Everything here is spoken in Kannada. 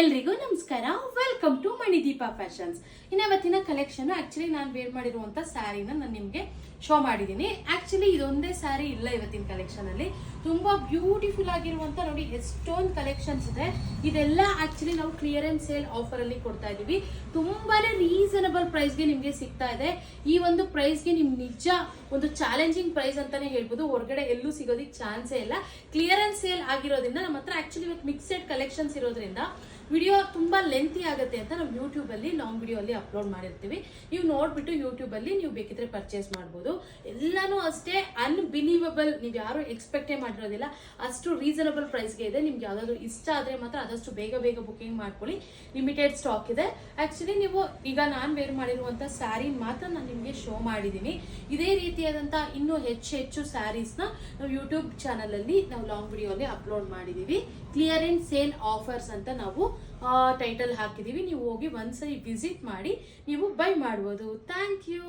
ಎಲ್ರಿಗೂ ನಮಸ್ಕಾರ. ವೆಲ್ಕಮ್ ಟು ಮಣಿದೀಪ ಫ್ಯಾಷನ್ಸ್ ಇನ್ನವತ್ತಿನ ಕಲೆಕ್ಷನ್ ಆಕ್ಚುಲಿ ನಾನು ವೇರ್ ಮಾಡಿರುವಂತ ಸ್ಯಾರಿನ ನಾನು ನಿಮಗೆ ಶೋ ಮಾಡಿದ್ದೀನಿ. ಆಕ್ಚುಲಿ ಇದೊಂದೇ ಸ್ಯಾರಿ ಇಲ್ಲ ಇವತ್ತಿನ ಕಲೆಕ್ಷನ್ ಅಲ್ಲಿ. ತುಂಬಾ ಬ್ಯೂಟಿಫುಲ್ ಆಗಿರುವಂತ ನೋಡಿ, ಎಷ್ಟೊಂದು ಕಲೆಕ್ಷನ್ಸ್ ಇದೆ. ಇದೆಲ್ಲ ಆಕ್ಚುಲಿ ನಾವು ಕ್ಲಿಯರೆನ್ಸ್ ಸೇಲ್ ಆಫರ್ ಅಲ್ಲಿ ಕೊಡ್ತಾ ಇದೀವಿ ತುಂಬಾನೇ ರೀಸನಬಲ್ ಪ್ರೈಸ್ಗೆ ನಿಮಗೆ ಸಿಗ್ತಾ ಇದೆ. ಈ ಒಂದು ಪ್ರೈಸ್ಗೆ ನಿಮ್ ನಿಜ ಒಂದು ಚಾಲೆಂಜಿಂಗ್ ಪ್ರೈಸ್ ಅಂತಾನೆ ಹೇಳ್ಬೋದು. ಹೊರಗಡೆ ಎಲ್ಲೂ ಸಿಗೋದಿಕ್ ಚಾನ್ಸೇ ಇಲ್ಲ. ಕ್ಲಿಯರೆನ್ಸ್ ಸೇಲ್ ಆಗಿರೋದ್ರಿಂದ ನಮ್ಮ ಹತ್ರ ಆಕ್ಚುಲಿ ಇವತ್ತು ಮಿಕ್ಸೆಡ್ ಕಲೆಕ್ಷನ್ಸ್ ಇರೋದ್ರಿಂದ ವಿಡಿಯೋ ತುಂಬಾ ಲೆಂತಿ ಆಗುತ್ತೆ ಅಂತ ನಾವು ಯೂಟ್ಯೂಬಲ್ಲಿ ಲಾಂಗ್ ವಿಡಿಯೋ ಅಲ್ಲಿ ಅಪ್ಲೋಡ್ ಮಾಡಿರ್ತೀವಿ. ನೀವು ನೋಡ್ಬಿಟ್ಟು ಯೂಟ್ಯೂಬ್ ಅಲ್ಲಿ ನೀವು ಬೇಕಿದ್ರೆ ಪರ್ಚೇಸ್ ಮಾಡ್ಬೋದು. ಎಲ್ಲಾನು ಅಷ್ಟೇ ಅನ್ಬಿಲೀವಬಲ್ ನೀವು ಯಾರು ಎಕ್ಸ್ಪೆಕ್ಟೇ ಮಾಡಿರೋದಿಲ್ಲ. ಅಷ್ಟು ರೀಸನಬಲ್ ಪ್ರೈಸ್ಗೆ ಇದೆ. ನಿಮ್ಗೆ ಯಾವ್ದಾದ್ರು ಇಷ್ಟ ಆದ್ರೆ ಮಾತ್ರ ಆದಷ್ಟು ಬೇಗ ಬೇಗ ಬುಕಿಂಗ್ ಮಾಡ್ಕೊಳ್ಳಿ. ಲಿಮಿಟೆಡ್ ಸ್ಟಾಕ್ ಇದೆ. ಆಕ್ಚುಲಿ ನೀವು ಈಗ ನಾನು ವೇರ್ ಮಾಡಿರುವಂತ ಸ್ಯಾರಿ ಮಾತ್ರ ನಾನು ನಿಮಗೆ ಶೋ ಮಾಡಿದ್ದೀನಿ. ಇದೇ ರೀತಿಯಾದಂತ ಇನ್ನೂ ಹೆಚ್ಚು ಹೆಚ್ಚು ಸ್ಯಾರೀಸ್ನ ನಾವು ಯೂಟ್ಯೂಬ್ ಚಾನಲ್ ಅಲ್ಲಿ ನಾವು ಲಾಂಗ್ ವಿಡಿಯೋ ಅಲ್ಲಿ ಅಪ್ಲೋಡ್ ಮಾಡಿದೀವಿ. ಅಂಡ್ ಸೇಲ್ ಆಫರ್ಸ್ ಅಂತ ನಾವು ಟೈಟಲ್ ಹಾಕಿದೀವಿ. ನೀವು ಹೋಗಿ ಒಂದ್ಸರಿ ವಿಸಿಟ್ ಮಾಡಿ ನೀವು ಬೈ ಮಾಡ್ಬೋದು. Thank you